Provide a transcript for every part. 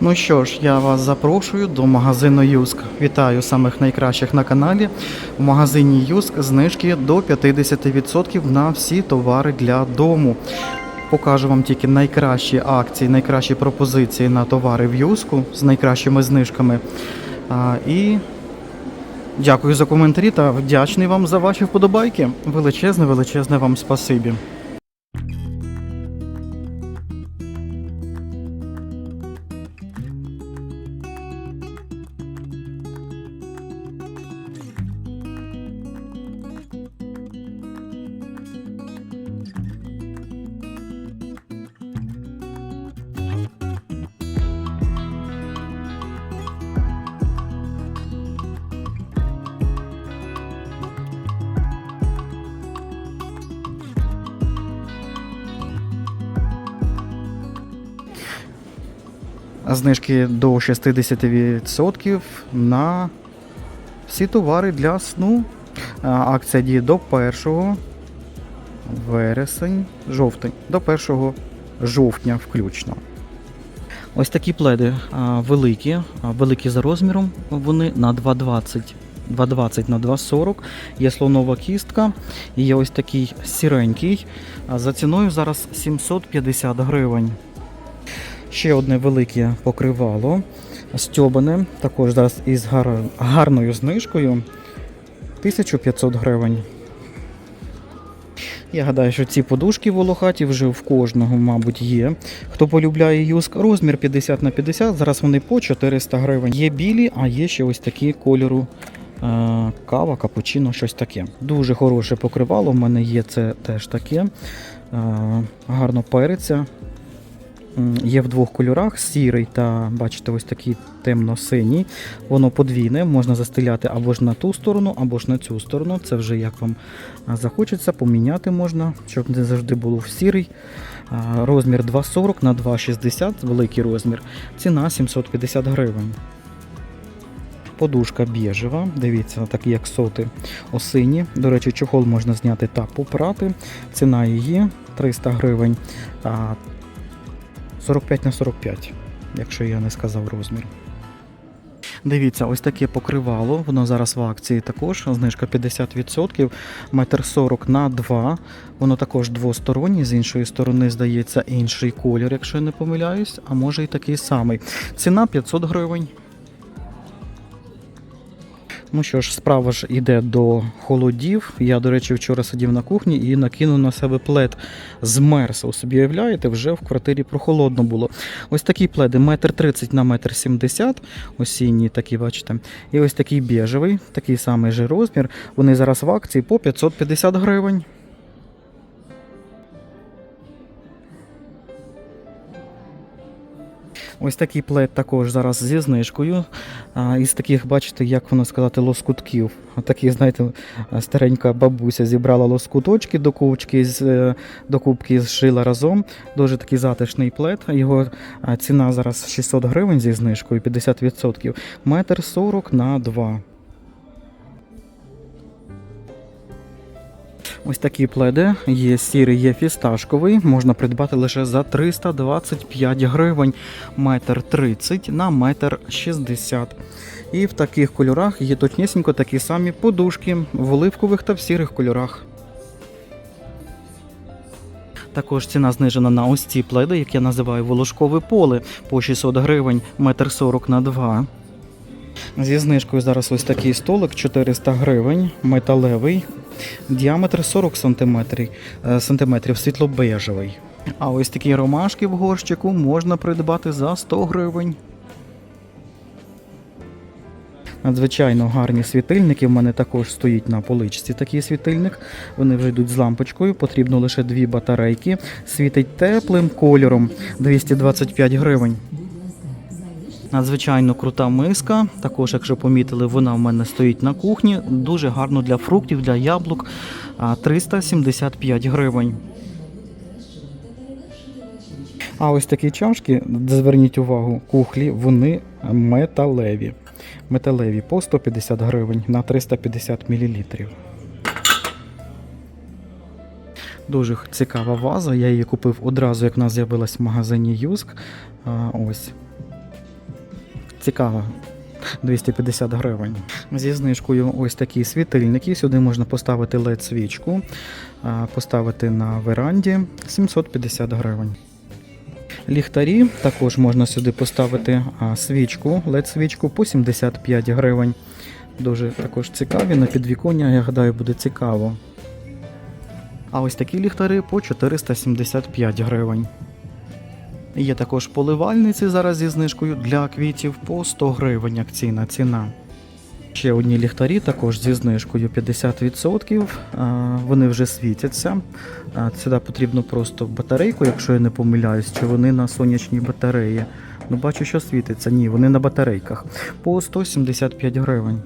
Ну що ж, я вас запрошую до магазину Юск. Вітаю самих найкращих на каналі. В магазині Юск знижки до 50% на всі товари для дому. Покажу вам тільки найкращі акції, найкращі пропозиції на товари в Юску з найкращими знижками. А, і дякую за коментарі та вдячний вам за ваші вподобайки. Величезне, величезне вам спасибі. Знижки до 60% на всі товари для сну. Акція діє до 1 вересень, жовтень, до 1 жовтня включно. Ось такі пледи великі, великі за розміром, вони на 2,20. 2,20 на 2,40. Є слонова кістка. І є ось такий сіренький. За ціною зараз 750 гривень. Ще одне велике покривало. Стьобане, також зараз із гар... гарною знижкою. 1500 гривень. Я гадаю, що ці подушки волохаті вже в кожного, мабуть, є. Хто полюбляє юск, розмір 50 на 50, зараз вони по 400 гривень. Є білі, а є ще ось такі кольору е, кава, капучино, щось таке. Дуже хороше покривало. в мене є це теж таке. Е, гарно периться. Є в двох кольорах: сірий та, бачите, ось такий темно-синій. Воно подвійне, можна застеляти або ж на ту сторону, або ж на цю сторону. Це вже як вам захочеться, поміняти можна, щоб не завжди було в сірий. Розмір 2,40 на 2,60, великий розмір. Ціна 750 гривень. Подушка біжева, дивіться, такі як соти осині. До речі, чохол можна зняти та попрати. Ціна її 300 гривень. А 45 на 45, якщо я не сказав розмір. Дивіться, ось таке покривало. Воно зараз в акції також. Знижка 50%, метр 40 на 2. Воно також двостороннє. З іншої сторони, здається, інший колір, якщо я не помиляюсь, а може і такий самий. Ціна 500 гривень. Ну що ж, справа ж іде до холодів. Я, до речі, вчора сидів на кухні і накинув на себе плед змерз. У собі уявляєте, вже в квартирі прохолодно було. Ось такі пледи, метр 30 на метр 70, осінні такі, бачите. І ось такий біжевий, такий самий же розмір. Вони зараз в акції по 550 гривень. Ось такий плед також зараз зі знижкою. Із таких, бачите, як воно сказати, лоскутків. Такі, знаєте, старенька бабуся зібрала лоскуточки до кубки, е, до кубки зшила разом. Дуже такий затишний плед. Його ціна зараз 600 гривень зі знижкою, 50%. Метр 40 на 2. Ось такі пледи. Є сірий, є фісташковий. Можна придбати лише за 325 гривень. Метр 30 на метр 60. І в таких кольорах є точнісінько такі самі подушки в оливкових та в сірих кольорах. Також ціна знижена на ось ці пледи, як я називаю волошкове поле по 600 гривень, метр 40 на 2. Зі знижкою зараз ось такий столик 400 гривень, металевий, діаметр 40 см, сантиметрів світло-бежевий. А ось такі ромашки в горщику можна придбати за 100 гривень. Надзвичайно гарні світильники. В мене також стоїть на поличці такий світильник. Вони вже йдуть з лампочкою. Потрібно лише дві батарейки. Світить теплим кольором 225 гривень. Надзвичайно крута миска. Також, якщо помітили, вона в мене стоїть на кухні. Дуже гарно для фруктів, для яблук. 375 гривень. А ось такі чашки, зверніть увагу, кухлі, вони металеві. Металеві по 150 гривень на 350 мл. Дуже цікава ваза. Я її купив одразу, як вона з'явилась в магазині Юск. Ось. Цікава. 250 гривень. Зі знижкою ось такі світильники. Сюди можна поставити LED свічку, поставити на веранді 750 гривень. Ліхтарі також можна сюди поставити свічку, LED свічку по 75 гривень. Дуже також цікаві на підвіконня, я гадаю, буде цікаво. А ось такі ліхтари по 475 гривень. Є також поливальниці зараз зі знижкою для квітів по 100 гривень акційна ціна. Ще одні ліхтарі також зі знижкою 50%. Вони вже світяться. Сюди потрібно просто батарейку, якщо я не помиляюсь, чи вони на сонячній батареї. Ну, бачу, що світиться. Ні, вони на батарейках. По 175 гривень.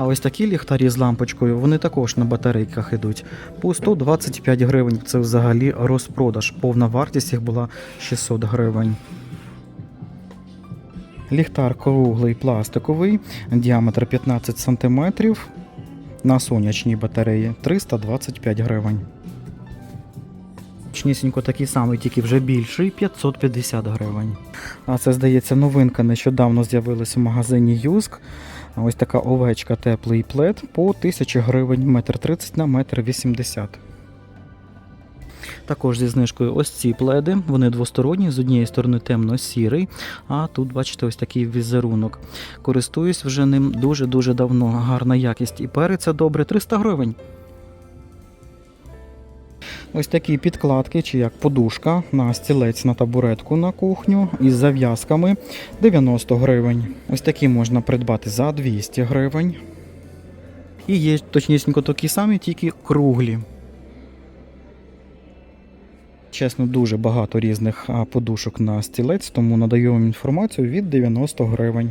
А ось такі ліхтарі з лампочкою, вони також на батарейках йдуть. По 125 гривень. Це взагалі розпродаж. Повна вартість їх була 600 гривень. Ліхтар круглий пластиковий, діаметр 15 см на сонячній батареї 325 гривень. Точнісінько такий самий, тільки вже більший 550 гривень. А це, здається, новинка нещодавно з'явилася в магазині Юск. Ось така овечка теплий плед по 1000 гривень, метр 30 на метр 80. Також зі знижкою ось ці пледи. Вони двосторонні, з однієї сторони темно-сірий, а тут, бачите, ось такий візерунок. Користуюсь вже ним дуже-дуже давно. Гарна якість і переця добре 300 гривень. Ось такі підкладки, чи як подушка на стілець на табуретку на кухню із зав'язками 90 гривень. Ось такі можна придбати за 200 гривень. І є точнісінько такі самі, тільки круглі. Чесно, дуже багато різних подушок на стілець, тому надаю вам інформацію від 90 гривень.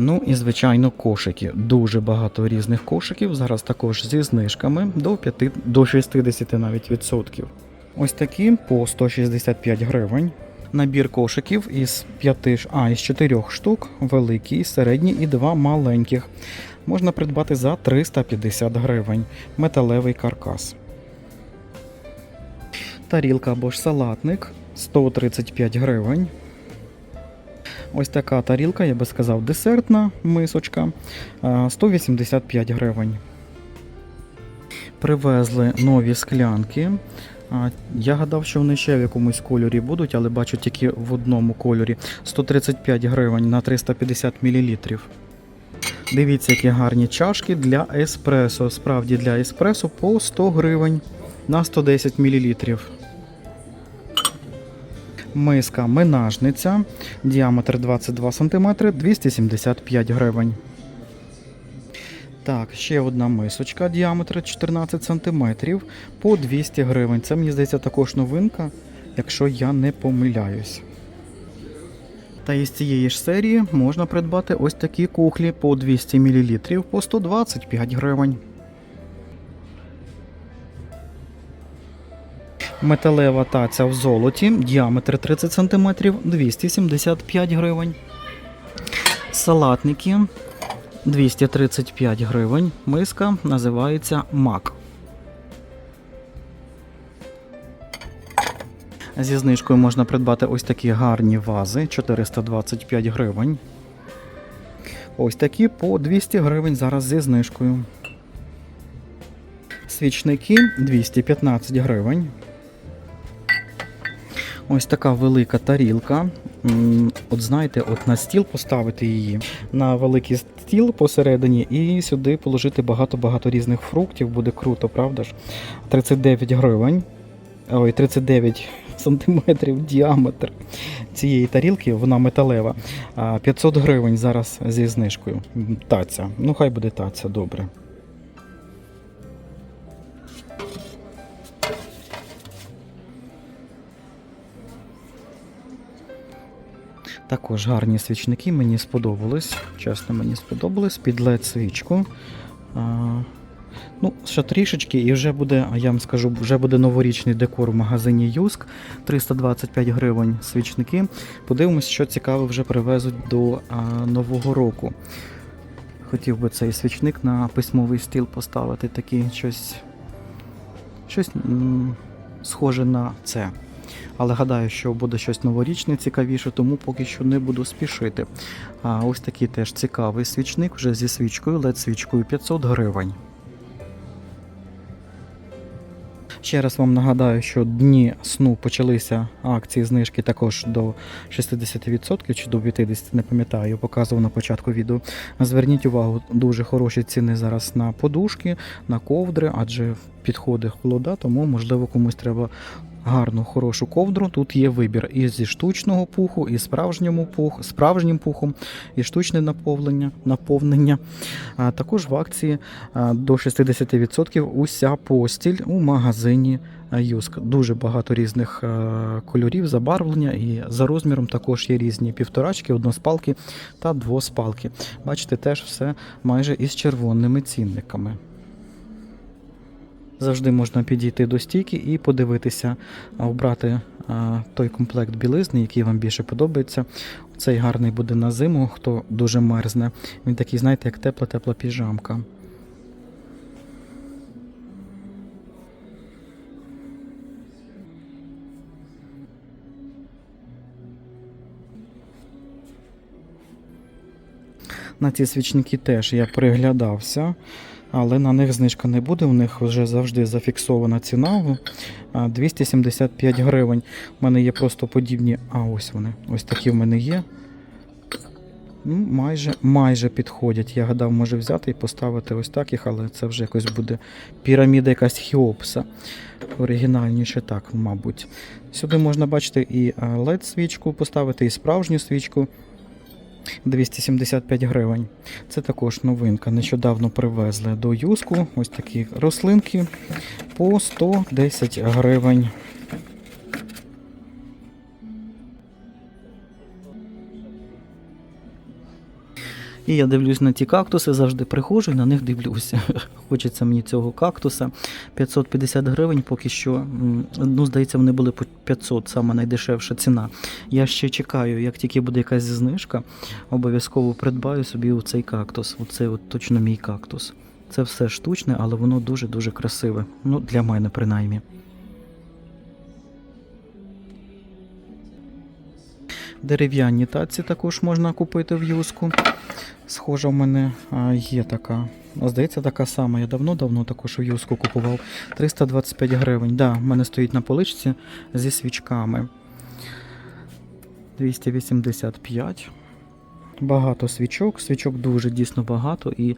Ну і звичайно кошики. Дуже багато різних кошиків. Зараз також зі знижками до 5, до 60 навіть відсотків. Ось такі по 165 гривень. Набір кошиків із 5, а, із 4 штук, великий, середній і два маленьких. Можна придбати за 350 гривень. Металевий каркас. Тарілка або ж салатник 135 гривень. Ось така тарілка, я би сказав, десертна мисочка 185 гривень. Привезли нові склянки. Я гадав, що вони ще в якомусь кольорі будуть, але бачу тільки в одному кольорі. 135 гривень на 350 мл. Дивіться, які гарні чашки для еспресо. Справді для еспресо по 100 гривень на 110 мл. Миска минажниця, діаметр 22 см, 275 гривень. Так, ще одна мисочка, діаметр 14 см по 200 гривень. Це, мені здається, також новинка, якщо я не помиляюсь. Та із цієї ж серії можна придбати ось такі кухлі по 200 мл по 125 гривень. Металева таця в золоті, діаметр 30 см, 275 гривень. Салатники 235 гривень. Миска називається Мак. Зі знижкою можна придбати ось такі гарні вази 425 гривень. Ось такі по 200 гривень зараз зі знижкою. Свічники 215 гривень. Ось така велика тарілка. От знаєте, от на стіл поставити її на великий стіл посередині і сюди положити багато-багато різних фруктів. Буде круто, правда ж? 39 гривень. Ой, 39 сантиметрів діаметр цієї тарілки, вона металева. 500 гривень зараз зі знижкою. Таця. Ну, хай буде таця, добре. Також гарні свічники, мені сподобались. Чесно, мені сподобались. Під LED свічку. А, Ну, ще трішечки, і вже буде, а я вам скажу, вже буде новорічний декор в магазині Юск. 325 гривень свічники. Подивимось, що цікаве вже привезуть до а, Нового року. Хотів би цей свічник на письмовий стіл поставити, такий щось, щось схоже на це. Але гадаю, що буде щось новорічне цікавіше, тому поки що не буду спішити. А ось такий теж цікавий свічник вже зі свічкою, led свічкою 500 гривень. Ще раз вам нагадаю, що дні сну почалися акції знижки також до 60% чи до 50%, не пам'ятаю, показував на початку відео. Зверніть увагу, дуже хороші ціни зараз на подушки, на ковдри, адже підходить холода, тому можливо комусь треба гарну, хорошу ковдру. Тут є вибір і зі штучного пуху, і справжньому пух, справжнім пухом, і штучне наповнення. наповнення. А також в акції до 60% уся постіль у магазині Юск. Дуже багато різних кольорів, забарвлення, і за розміром також є різні півторачки, односпалки та двоспалки. Бачите, теж все майже із червоними цінниками. Завжди можна підійти до стійки і подивитися, обрати той комплект білизни, який вам більше подобається. Цей гарний буде на зиму, хто дуже мерзне. Він такий, знаєте, як тепла-тепла піжамка. На ці свічники теж я приглядався, але на них знижка не буде. У них вже завжди зафіксована ціна 275 гривень. У мене є просто подібні. А ось вони. Ось такі в мене є. Ну, майже, майже підходять. Я гадав, може взяти і поставити ось таких, але це вже якось буде піраміда якась Хіопса. Оригінальніше так, мабуть. Сюди можна бачити і LED свічку поставити, і справжню свічку. 275 гривень. Це також новинка. Нещодавно привезли до юску. Ось такі рослинки по 110 гривень. І я дивлюсь на ті кактуси, завжди приходжу і на них дивлюся. Хочеться мені цього кактуса. 550 гривень поки що. Ну, здається, вони були по 500, саме найдешевша ціна. Я ще чекаю, як тільки буде якась знижка, обов'язково придбаю собі цей кактус. Оце от точно мій кактус. Це все штучне, але воно дуже-дуже красиве. Ну, для мене принаймні. Дерев'яні таці також можна купити в юску. Схожа в мене є така. Здається, така сама. Я давно-давно також у юску купував. 325 гривень. Да, в мене стоїть на поличці зі свічками. 285. Багато свічок. Свічок дуже дійсно багато. І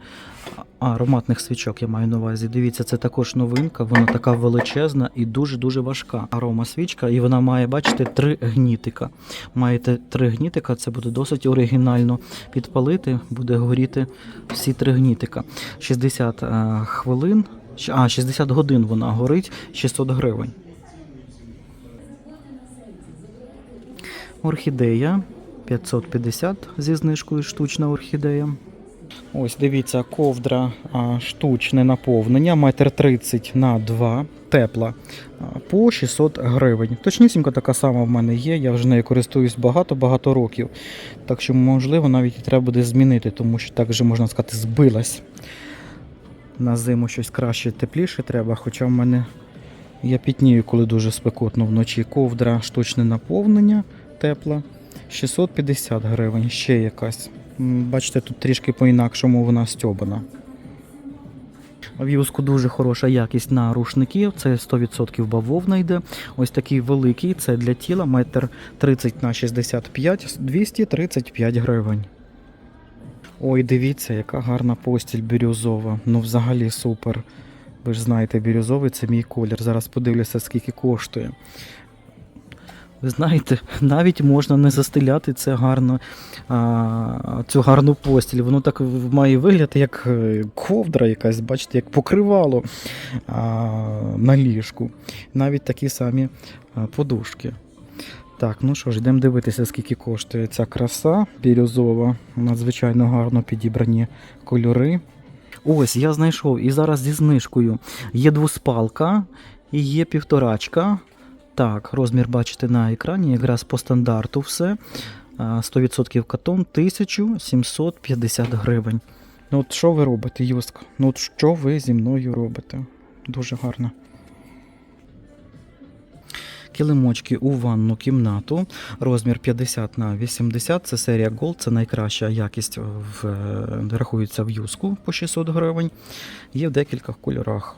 ароматних свічок я маю на увазі. Дивіться, це також новинка. Вона така величезна і дуже-дуже важка. Арома свічка, і вона має, бачите, три гнітика. Маєте три гнітика, це буде досить оригінально підпалити, буде горіти всі три гнітика. 60 е, хвилин, а 60 годин вона горить, 600 гривень. Орхідея 550 зі знижкою штучна орхідея. Ось дивіться, ковдра штучне наповнення, метр 30 на 2, тепла, по 600 гривень. Точнісінько така сама в мене є, я вже нею користуюсь багато-багато років. Так що, можливо, навіть і треба буде змінити, тому що так вже можна сказати, збилась. На зиму щось краще, тепліше треба, хоча в мене я пітнію, коли дуже спекотно вночі. Ковдра штучне наповнення, тепла. 650 гривень, ще якась. Бачите, тут трішки по-інакшому вона стьобана. В юску дуже хороша якість на рушників, це 100% бавовна йде. Ось такий великий, це для тіла, метр 30 на 65, 235 гривень. Ой, дивіться, яка гарна постіль бірюзова. Ну, взагалі супер. Ви ж знаєте, бірюзовий це мій колір. Зараз подивлюся, скільки коштує. Ви знаєте, навіть можна не застеляти це гарно, а, цю гарну постіль. Воно так має вигляд, як е, ковдра якась, бачите, як покривало а, на ліжку. Навіть такі самі подушки. Так, ну що ж, йдемо дивитися, скільки коштує ця краса бірюзова. Надзвичайно гарно підібрані кольори. Ось, я знайшов і зараз зі знижкою. Є двоспалка і є півторачка. Так, розмір бачите на екрані, якраз по стандарту все. 100% катон 1750 гривень. Ну от що ви робите, Юск? Ну от що ви зі мною робите? Дуже гарно. Килимочки у ванну кімнату. Розмір 50 на 80. Це серія Gold, це найкраща якість в, е, рахується в юску по 600 гривень. Є в декількох кольорах.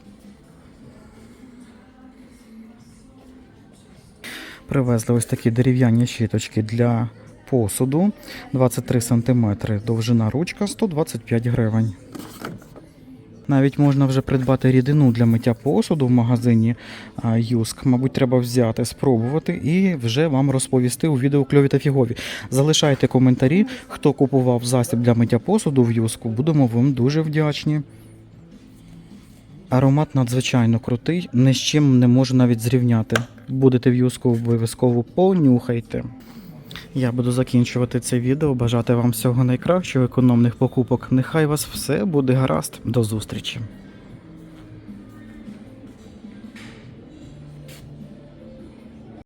Привезли ось такі дерев'яні щіточки для посуду. 23 см довжина ручка 125 гривень. Навіть можна вже придбати рідину для миття посуду в магазині Юск. Мабуть, треба взяти, спробувати і вже вам розповісти у відео кльові та фігові. Залишайте коментарі, хто купував засіб для миття посуду в Юску. Будемо вам дуже вдячні. Аромат надзвичайно крутий, ні з чим не можу навіть зрівняти. Будете в Юску обов'язково понюхайте. Я буду закінчувати це відео. Бажати вам всього найкращого, економних покупок. Нехай вас все буде гаразд. До зустрічі!